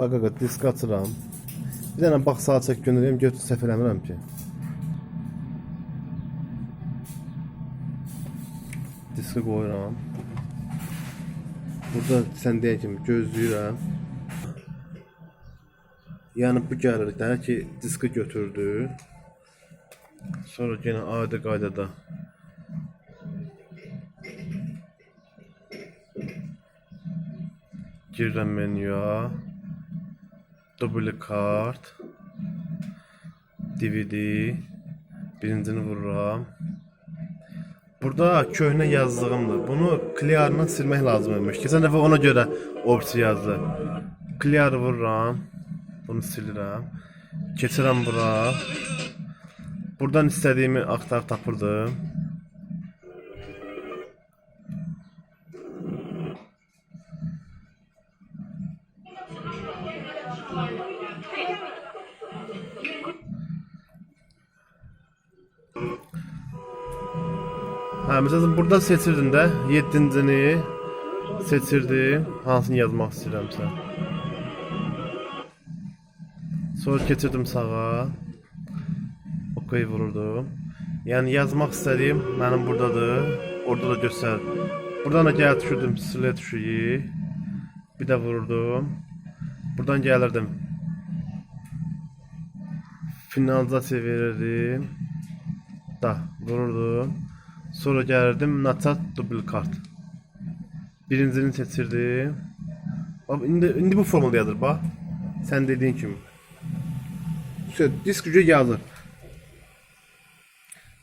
Bax qaqa disk açıram. Bir dənə bax sağa çək göndərəm, götür səhv eləmirəm ki. Diski qoyuram. Burada sən deyən kimi gözləyirəm. Yəni bu gəlir də ki, diski götürdü. Sonra yenə adi qaydada girirəm menyuya. Duplikart. DVD. Birincini vururam. Burada köhnə yazdığımdır. Bunu clearla silmək lazım imiş. Keçən dəfə ona görə opsiya yazdı. Clear vururam. Bunu silirəm. Keçirəm bura. Buradan istədiyimi axtarıb tapırdım. Hə, məsələn burada seçirdin də 7-cini seçirdim. Hansını yazmaq istəyirəmsə. Sonra keçirdim sağa. OK vururdum. Yəni yazmaq istədiyim mənim burdadır. Orada da göstər. Buradan da gəlib düşürdüm silə düşüyü. Bir də vururdum. Buradan gəlirdim. Finalizasiya verirdim. Da vururdum. Sonra gəlirdim Natat duplikart. Birincini seçirdim. Bax indi indi bu formada yazır bax. Sən dediyin kimi. Şey, disk gücü yazır.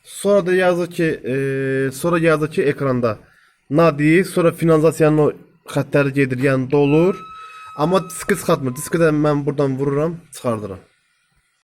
Sonra da yazır ki, e, sonra yazır ki ekranda Nadi, sonra finalizasiyanın o xəttləri gedir, yəni dolur. Amma diski çıxartmır. Diski də mən buradan vururam, çıxardıram.